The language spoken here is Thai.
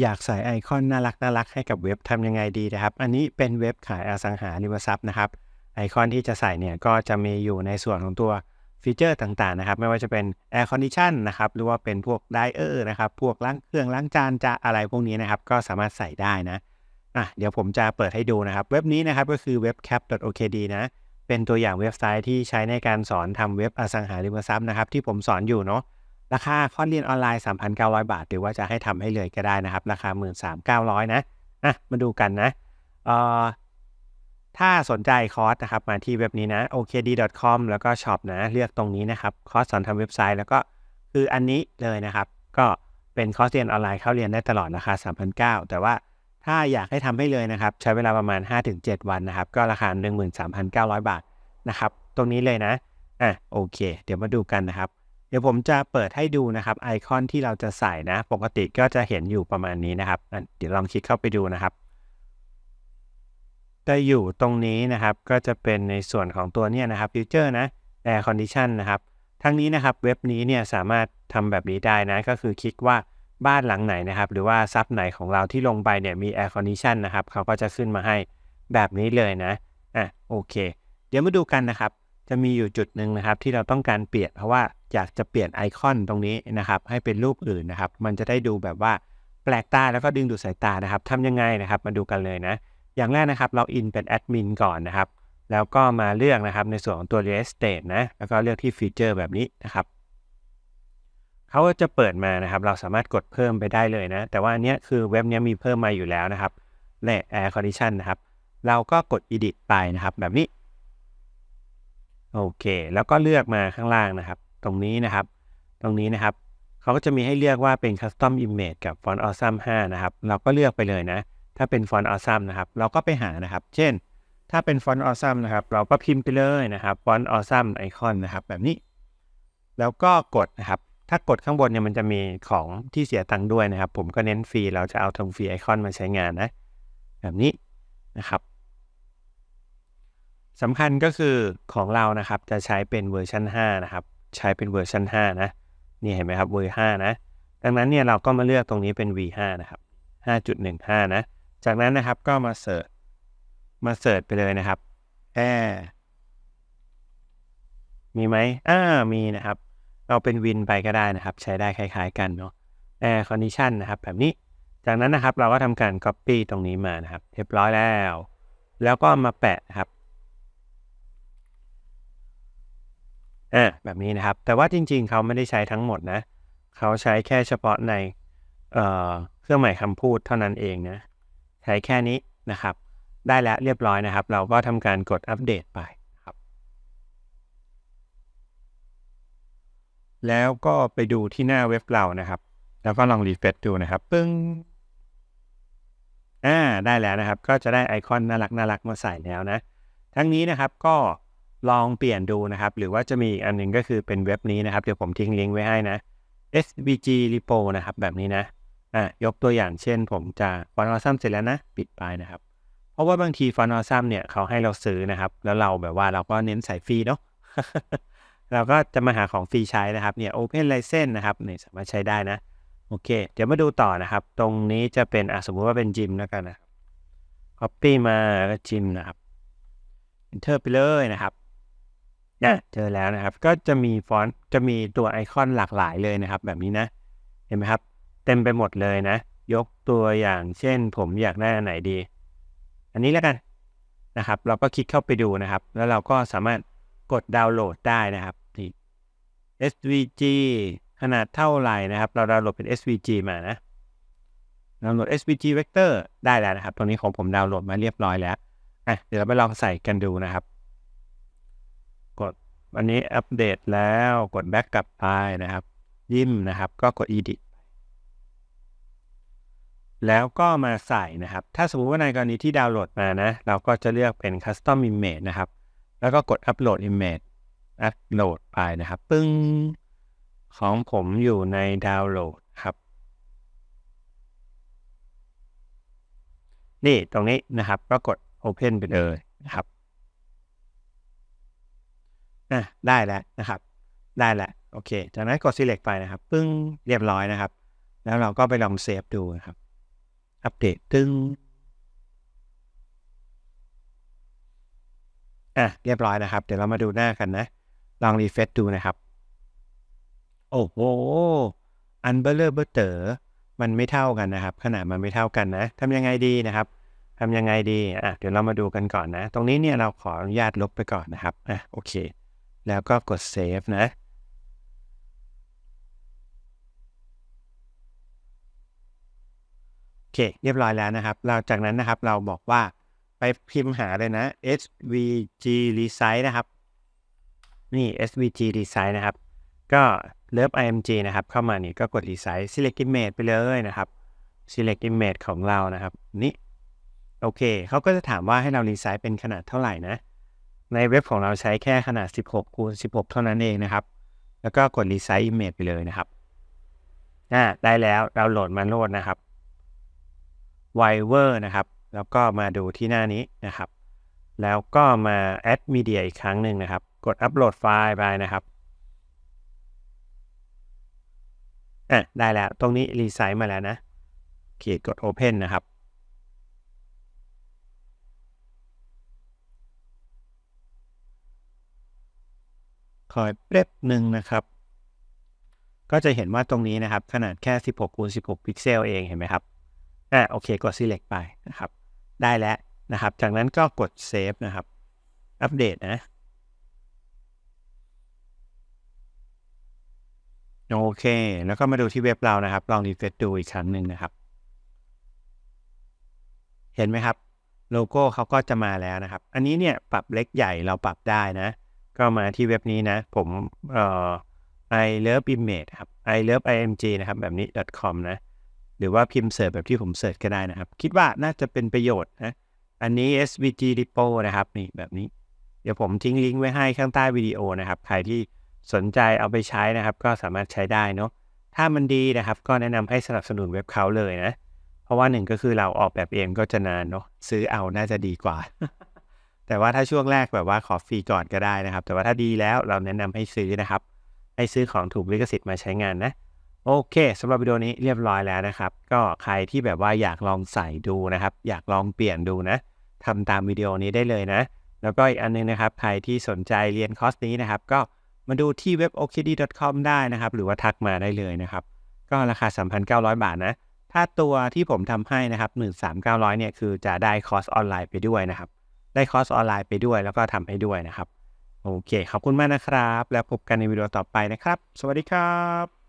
อยากใส่ไอคอนน่ารักน่ารักให้กับเว็บทำยังไงดีนะครับ อันนี้เป็นเว็บขายอสังหาริมทรัพย์นะครับ ไอคอนที่จะใส่เนี่ยก็จะมีอยู่ในส่วนของตัวฟีเจอร์ต่างๆนะครับ ไม่ว่าจะเป็น Air Condition นะครับ หรือว่าเป็นพวกไดเออร์นะครับ พวกล้างเครื่องล้างจานจะอะไรพวกนี้นะครับ ก็สามารถใส่ได้นะอะเดี๋ยวผมจะเปิดให้ดูนะครับ เว็บนี้นะครับก็คือ webcap.okd นะ เป็นตัวอย่างเว็บไซต์ที่ใช้ในการสอนทำเว็บอสังหาริมทรัพย์นะครับที่ผมสอนอยู่เนาะ ราคาคอร์สเรียนออนไลน์ 3,900 บาท หรือว่าจะให้ทำให้เลยก็ได้นะครับ ราคา 13,900 นะอะมาดูกันนะเอ่อถ้าสนใจคอร์สนะครับ มาที่เว็บนี้นะ okd.com แล้วก็ช็อปนะ เลือกตรงนี้นะครับ คอร์สสอนทำเว็บไซต์แล้วก็คืออันนี้เลยนะครับ ก็เป็นคอร์สเรียนออนไลน์เข้าเรียนได้ตลอดราคา 3,900 แต่ว่าถ้าอยากให้ทำให้เลยนะครับ ใช้เวลาประมาณ 5-7 วันนะครับ ก็ราคา 13,900 บาทนะครับ ตรงนี้เลยนะอะโอเค เดี๋ยวมาดูกันนะครับ เดี๋ยวผมจะเปิดให้ดูนะครับไอคอนที่เราจะใส่นะ ปกติก็จะเห็นอยู่ประมาณนี้นะครับอะเดี๋ยวลองคลิกเข้าไปดูนะครับจะอยู่ตรงนี้นะครับก็จะเป็นในส่วนของตัวเนี้ยนะครับฟิวเจอร์นะ Air Condition นะครับ ทั้งนี้นะครับเว็บนี้เนี่ยสามารถทำแบบนี้ได้นะ ก็คือคลิกว่าบ้านหลังไหนนะครับ หรือว่าซับไหนของเราที่ลงไปเนี่ยมี Air Condition นะครับ เขาก็จะขึ้นมาให้แบบนี้เลยนะอะโอเค เดี๋ยวมาดูกันนะครับ จะมีอยู่จุดหนึ่งนะครับที่เราต้องการเปลี่ยนเพราะว่า อยากจะเปลี่ยนไอคอนตรงนี้นะครับ ให้เป็นรูปอื่นนะครับ มันจะได้ดูแบบว่าแปลกตาแล้วก็ดึงดูดสายตานะครับทำยังไงนะครับ มาดูกันเลยนะ อย่างแรกนะครับเราอินเป็นแอดมินก่อนนะครับ แล้วก็มาเลือกนะครับในส่วนของตัว real estate นะ แล้วก็เลือกที่ฟีเจอร์แบบนี้นะครับเขาก็จะเปิดมานะครับ เราสามารถกดเพิ่มไปได้เลยนะ แต่ว่าอันเนี้ยคือเว็บเนี้ยมีเพิ่มมาอยู่แล้วนะครับและ air condition นะครับ เราก็กด edit ไปนะครับแบบนี้ โอเค แล้วก็เลือกมาข้างล่างนะครับ ตรงนี้นะครับ ตรงนี้นะครับเขาก็จะมีให้เลือกว่าเป็น custom image กับ font awesome 5 นะครับ เราก็เลือกไปเลยนะ ถ้าเป็น font awesome นะครับ เราก็ไปหานะครับ เช่น ถ้าเป็น font awesome นะครับ เราก็พิมพ์ไปเลยนะครับ font awesome icon นะครับ แบบนี้ แล้วก็กดนะครับ ถ้ากดข้างบนเนี่ยมันจะมีของที่เสียตังค์ด้วยนะครับ ผมก็เน้นฟรี เราจะเอาตรงฟรีไอคอนมาใช้งานนะ แบบนี้นะครับสำคัญก็คือของเรานะครับจะใช้เป็นเวอร์ชัน5นะครับ ใช้เป็นเวอร์ชัน5 นะนี่เห็นไหมครับเวอร์5นะ ดังนั้นเนี่ยเราก็มาเลือกตรงนี้เป็น V5 นะครับ 5.15 นะ จากนั้นนะครับก็มาเสิร์ชมาเสิร์ชไปเลยนะครับ Air มีไหมอ่ามีนะครับ เราเป็นวินไปก็ได้นะครับ ใช้ได้คล้ายๆกันเนาะ Air Condition นะครับ แบบนี้จากนั้นนะครับเราก็ทำการ Copy ตรงนี้มานะครับเรียบร้อยแล้ว แล้วก็มาแปะนะครับ อ่าแบบนี้นะครับ แต่ว่าจริงๆ เขาไม่ได้ใช้ทั้งหมดนะ เขาใช้แค่เฉพาะในเอ่อเครื่องหมายคำพูดเท่านั้นเองนะ ใช้แค่นี้นะครับ ได้แล้วเรียบร้อยนะครับ เราก็ทำการกดอัปเดตไปครับ แล้วก็ไปดูที่หน้าเว็บเรานะครับ แล้วก็ลองรีเฟรชดูนะครับ ปึ้งอ่าได้แล้วนะครับ ก็จะได้ไอคอนน่ารักน่ารักมาใส่แล้วนะ ทั้งนี้นะครับก็ ลองเปลี่ยนดูนะครับ หรือว่าจะมีอีกอันหนึ่งก็คือเป็นเว็บนี้นะครับ เดี๋ยวผมทิ้งลิงก์ไว้ให้นะ SVG Repo นะครับ แบบนี้นะอะยกตัวอย่างเช่น ผมจะฟอนต์ออซัมเสร็จแล้วนะ ปิดไปนะครับ เพราะว่าบางทีฟอนต์ออซัมเนี่ยเขาให้เราซื้อนะครับ แล้วเราแบบว่าเราก็เน้นใส่ฟรีเนาะเราก็จะมาหาของฟรีใช้นะครับเนี่ย Open License นะครับเนี่ยสามารถใช้ได้นะโอเค เดี๋ยวมาดูต่อนะครับ ตรงนี้จะเป็นอสมมุติว่าเป็นจิมแล้วกันนะครับ Copy มาแล้วก็จิมนะครับ Enter ไปเลยนะครับ อะเจอแล้วนะครับ ก็จะมีฟอนต์จะมีตัวไอคอนหลากหลายเลยนะครับ แบบนี้นะ เห็นไหมครับ เต็มไปหมดเลยนะ ยกตัวอย่างเช่น ผมอยากได้อันไหนดี อันนี้แล้วกันนะครับ เราก็คลิกเข้าไปดูนะครับ แล้วเราก็สามารถกดดาวน์โหลดได้นะครับนี่ SVG ขนาดเท่าไหร่นะครับ เราดาวน์โหลดเป็น SVG มานะดาวน์โหลด SVG Vector ได้แล้วนะครับ ตรงนี้ของผมดาวน์โหลดมาเรียบร้อยแล้วอะเดี๋ยวเราไปลองใส่กันดูนะครับ กดอันนี้อัปเดตแล้วกดแบ็กกลับไปนะครับ ยิ้มนะครับ ก็กด edit แล้วก็มาใส่นะครับ ถ้าสมมุติว่าในกรณีที่ดาวน์โหลดมานะ เราก็จะเลือกเป็น custom image นะครับ แล้วก็กด upload image upload ไปนะครับ ปึ้ง ของผมอยู่ในดาวน์โหลดครับ นี่ตรงนี้นะครับ ก็กด open ไปเลยนะครับ อะได้แล้วนะครับ ได้แล้วโอเค จากนั้นกด select ไปนะครับ ปึ้งเรียบร้อยนะครับ แล้วเราก็ไปลองเซฟดูนะครับ อัปเดตตึงอะเรียบร้อยนะครับ เดี๋ยวเรามาดูหน้ากันนะ ลองรีเฟซดูนะครับ โอ้โห อันเบลเลอร์เบอร์เตอร์มันไม่เท่ากันนะครับ ขนาดมันไม่เท่ากันนะทำยังไงดีนะครับทำยังไงดีอะเดี๋ยวเรามาดูกันก่อนนะ ตรงนี้เนี่ยเราขออนุญาตลบไปก่อนนะครับอะโอเค แล้วก็กดเซฟนะ โอเค เรียบร้อยแล้วนะครับ เราจากนั้นนะครับเราบอกว่าไปพิมพ์หาเลยนะ svg resize นะครับ นี่ svg resize นะครับ ก็ love img นะครับ เข้ามานี่ก็กด resize select image ไปเลยนะครับ select image ของเรานะครับ นี่ โอเค เขาก็จะถามว่าให้เรา resize เป็นขนาดเท่าไหร่นะ ในเว็บของเราใช้แค่ขนาด 16คูณ16 เท่านั้นเองนะครับ แล้วก็กด resize image ไปเลยนะครับอ่าได้แล้วเราโหลดมาโหลดนะครับ w i v e r นะครับ แล้วก็มาดูที่หน้านี้นะครับ แล้วก็มา add media อีกครั้งหนึ่งนะครับ กดอัปโหลดไฟล์ไปนะครับอะได้แล้ว ตรงนี้รีไซต์มาแล้วนะโอเคกด Open นะครับ คอยแป๊บหนึ่งนะครับ ก็จะเห็นว่าตรงนี้นะครับ ขนาดแค่ 16คูณ16 พิกเซลเองเห็นไหมครับอะโอเค กด select ไปนะครับ ได้แล้วนะครับ จากนั้นก็กด save นะครับ อัปเดตนะโอเค แล้วก็มาดูที่เว็บเรานะครับ ลองรีเฟรชดูอีกครั้งหนึ่งนะครับ เห็นไหมครับ โลโก้เขาก็จะมาแล้วนะครับ อันนี้เนี่ยปรับเล็กใหญ่เราปรับได้นะ ก็มาที่เว็บนี้นะ ผมเอ่อ i love image ครับ i love img นะครับแบบนี้ .com นะ หรือว่าพิมพ์เสิร์ชแบบที่ผมเสิร์ชก็ได้นะครับ คิดว่าน่าจะเป็นประโยชน์นะ อันนี้ svg repo นะครับนี่แบบนี้ เดี๋ยวผมทิ้งลิงก์ไว้ให้ข้างใต้วิดีโอนะครับ ใครที่สนใจเอาไปใช้นะครับ ก็สามารถใช้ได้เนาะ ถ้ามันดีนะครับ ก็แนะนำให้สนับสนุนเว็บเขาเลยนะ เพราะว่าหนึ่งก็คือเราออกแบบเองก็จะนานเนาะ ซื้อเอาน่าจะดีกว่า แต่ว่าถ้าช่วงแรกแบบว่าขอฟรีก่อนก็ได้นะครับ แต่ว่าถ้าดีแล้วเราแนะนำให้ซื้อนะครับ ให้ซื้อของถูกลิขสิทธิ์มาใช้งานนะ โอเคสำหรับวิดีโอนี้เรียบร้อยแล้วนะครับ ก็ใครที่แบบว่าอยากลองใส่ดูนะครับ อยากลองเปลี่ยนดูนะทำตามวิดีโอนี้ได้เลยนะ แล้วก็อีกอันนึงนะครับ ใครที่สนใจเรียนคอร์สนี้นะครับ ก็มาดูที่เว็บ okd.com ได้นะครับ หรือว่าทักมาได้เลยนะครับ ก็ราคา 3,900 บาทนะ ถ้าตัวที่ผมทำให้นะครับ 13,900เนี่ยคือจะได้คอร์สออนไลน์ไปด้วยนะครับ ได้คอร์สออนไลน์ไปด้วย แล้วก็ทำให้ด้วยนะครับ โอเค ขอบคุณมากนะครับ แล้วพบกันในวิดีโอต่อไปนะครับ สวัสดีครับ